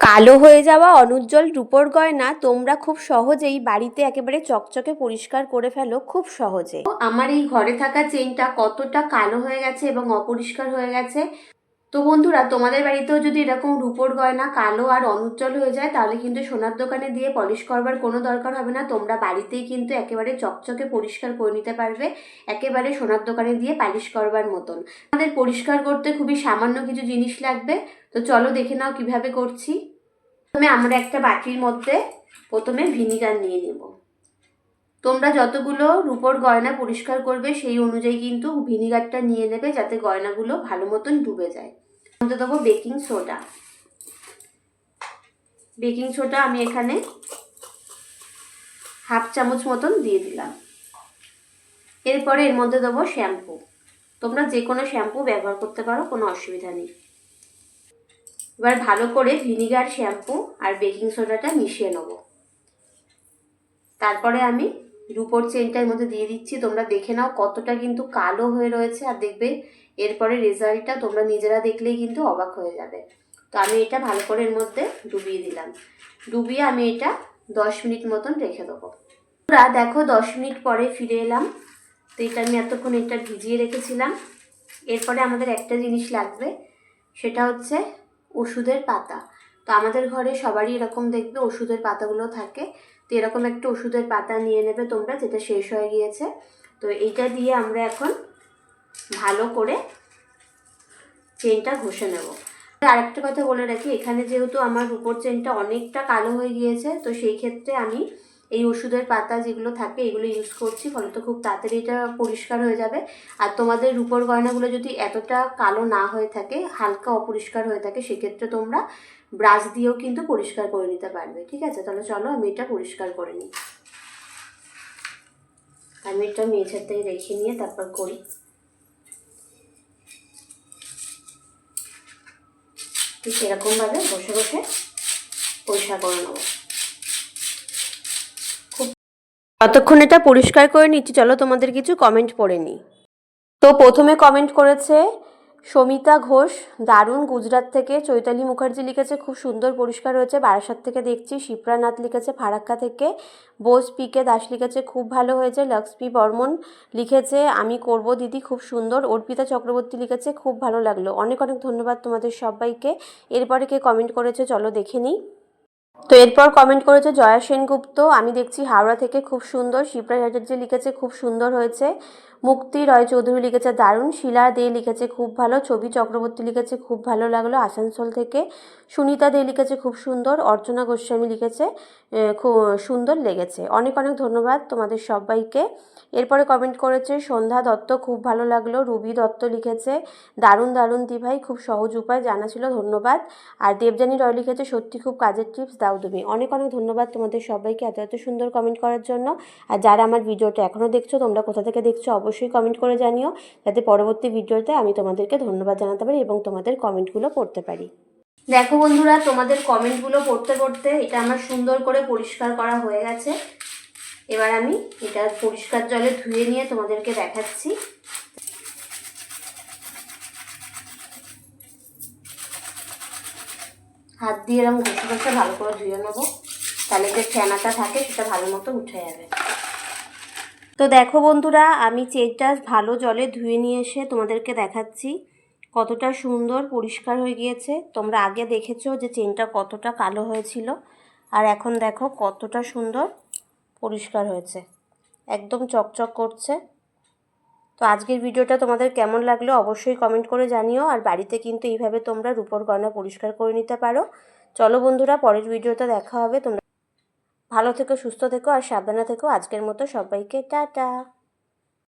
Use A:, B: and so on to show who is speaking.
A: কালো হয়ে যাওয়া অনুজ্জ্বল রূপোর গয়না তোমরা খুব সহজেই বাড়িতে একেবারে চকচকে পরিষ্কার করে ফেলো খুব সহজে। আমার এই ঘরে থাকা চেনটা কতটা কালো হয়ে গেছে এবং অপরিষ্কার হয়ে গেছে তো বন্ধুরা, তোমাদের বাড়িতেও যদি এরকম রূপোর গয়না কালো আর অনুজ্জ্বল হয়ে যায়, তাহলে কিন্তু সোনার দোকানে দিয়ে পলিশ করবার কোনো দরকার হবে না। তোমরা বাড়িতেই কিন্তু একেবারে চকচকে পরিষ্কার করে নিতে পারবে। একেবারে সোনার দোকানে দিয়ে পালিশ করবার মতন। আমাদের পরিষ্কার করতে খুবই সামান্য কিছু জিনিস লাগবে। তো চলো দেখে নাও কীভাবে করছি। প্রথমে আমরা একটা বাটির মধ্যে প্রথমে ভিনিগার নিয়ে নেব। তোমরা যতগুলো রূপোর গয়না পরিষ্কার করবে, সেই অনুযায়ী কিন্তু ভিনিগারটা নিয়ে নেবে যাতে গয়নাগুলো ভালো মতন ডুবে যায়। মধ্যে দেবো বেকিং সোডা। বেকিং সোডা আমি এখানে হাফ চামচ মতন দিয়ে দিলাম। এরপরে এর মধ্যে দেবো শ্যাম্পু। তোমরা যে কোনো শ্যাম্পু ব্যবহার করতে পারো, কোনো অসুবিধা নেই। এবার ভালো করে ভিনিগার, শ্যাম্পু আর বেকিং সোডাটা মিশিয়ে নেব। তারপরে আমি রুপোর চেনটার মধ্যে দিয়ে দিচ্ছি। তোমরা দেখে নাও কতটা কিন্তু কালো হয়ে রয়েছে আর দেখবে এরপরে রেজাল্টটা তোমরা নিজেরা দেখলেই কিন্তু অবাক হয়ে যাবে। তো আমি এটা ভালো করে এর মধ্যে ডুবিয়ে দিলাম। ডুবিয়ে আমি এটা দশ মিনিট মতন রেখে দেবো। তোমরা দেখো দশ মিনিট পরে ফিরে এলাম। তো এটা আমি এতক্ষণ এটা ভিজিয়ে রেখেছিলাম। এরপরে আমাদের একটা জিনিস লাগবে, সেটা হচ্ছে ওষুধের পাতা। তো আমাদের ঘরে সবারই এরকম দেখবে ওষুধের পাতাগুলো থাকে। তো এরকম একটা ওষুধের পাতা নিয়ে নেবে তোমরা, যেটা শেষ হয়ে গিয়েছে। তো এইটা দিয়ে আমরা এখন ভালো করে চেনটা ঘষে নেব। আরেকটা কথা বলে রাখি, এখানে যেহেতু আমার উপর চেনটা অনেকটা কালো হয়ে গিয়েছে, তো সেই ক্ষেত্রে আমি এই ওষুধের পাতা যেগুলো থাকে এগুলো ইউজ করছি, ফলে তো খুব তাড়াতাড়ি এটা পরিষ্কার হয়ে যাবে। আর তোমাদের রূপোর গয়নাগুলো যদি এতটা কালো না হয়ে থাকে, হালকা অপরিষ্কার হয়ে থাকে, সেক্ষেত্রে তোমরা ব্রাশ দিয়েও কিন্তু পরিষ্কার করে নিতে পারবে, ঠিক আছে? তাহলে চলো আমি এটা পরিষ্কার করে নিই। আমি এটা মেঝেতে রেখে নিয়ে তারপর করি। ঠিক এরকমভাবে বসে বসে পরিষ্কার করে নেব। ততক্ষণ এটা পরিষ্কার করে নিচ্ছি। চলো তোমাদের কিছু কমেন্ট পড়ে নিই। তো প্রথমে কমেন্ট করেছে সমিতা ঘোষ, দারুণ গুজরাট থেকে চৈতালি মুখার্জি লিখেছে, খুব সুন্দর পরিষ্কার হয়েছে। বারাসাত থেকে দেখছি, শিপ্রানাথ লিখেছে, ফারাক্কা থেকে বোস পিকে দাস লিখেছে, খুব ভালো হয়েছে। লক্ষ্মী বর্মন লিখেছে, আমি করব দিদি, খুব সুন্দর। অর্পিতা চক্রবর্তী লিখেছে, খুব ভালো লাগল। অনেক অনেক ধন্যবাদ তোমাদের সবাইকে। এরপরে কে কমেন্ট করেছে, চলো দেখে নিই। তো এরপর কমেন্ট করেছে জয়া সেনগুপ্ত। আমি দেখছি হাওড়া থেকে খুব সুন্দর। শিবরাজ চ্যাটার্জি লিখেছে, খুব সুন্দর হয়েছে। মুক্তি রয় চৌধুরী লিখেছে দারুণ, শিলা দে লিখেছে খুব ভালো, ছবি চক্রবর্তী লিখেছে খুব ভালো লাগল, আসানসোল থেকে সুনিতা দে লিখেছে খুব সুন্দর, অর্চনা গোস্বামী লিখেছে খুব সুন্দর লেগেছে। অনেক অনেক ধন্যবাদ তোমাদের সবাইকে। এরপরে কমেন্ট করেছে, সন্ধ্যা দত্ত খুব ভালো লাগল, রুবি দত্ত লিখেছে, দারুণ দারুণ দি ভাই খুব সহজ উপায় জানা ছিল ধন্যবাদ। আর দেবজানী রয় লিখেছে, সত্যি খুব কাজের টিপস দাও তুমি। অনেক অনেক ধন্যবাদ তোমাদের সবাইকে এত এত সুন্দর কমেন্ট করার জন্য। আর যারা আমার ভিডিওটা এখনও দেখছ, তোমরা কোথা থেকে দেখছ, অবশ্যই কমেন্ট করে জানিও। যাতে পরবর্তী ভিডিওতে আমি তোমাদেরকে ধন্যবাদ জানাতে পারি এবং তোমাদের কমেন্টগুলো পড়তে পারি। দেখো বন্ধুরা, তোমাদের কমেন্টগুলো পড়তে পড়তে এটা আমার সুন্দর করে পরিষ্কার করা হয়ে গেছে। এবার আমি এটা পরিষ্কার জলে ধুয়ে নিয়ে তোমাদেরকে দেখাচ্ছি। হাত দিয়ে এরকম ঘষে ঘষে ভালো করে ধুয়ে নেব। তাহলে যে ফেনাটা থাকে সেটা ভালো মতো উঠে যাবে। তো দেখো বন্ধুরা, আমি চেনটা ভালো জলে ধুয়ে নিয়ে এসে তোমাদেরকে দেখাচ্ছি। কতটা সুন্দর, পরিষ্কার হয়ে গিয়েছে। তোমরা আগে দেখেছ যে চেনটা কতটা কালো হয়েছিল। আর এখন দেখো কতটা সুন্দর, পরিষ্কার হয়েছে। একদম চকচক করছে। তো আজকের ভিডিওটা তোমাদের কেমন লাগল অবশ্যই কমেন্ট করে জানিও। আর বাড়িতে কিন্তু এইভাবে তোমরা রূপর গয়না পরিষ্কার করে নিতে পারো। চলো বন্ধুরা, পরের ভিডিওতে দেখা হবে। তোমরা ভালো থেকো সুস্থ থেকো আর সাবধানে থেকো। আজকের মতো সবাইকে টাটা।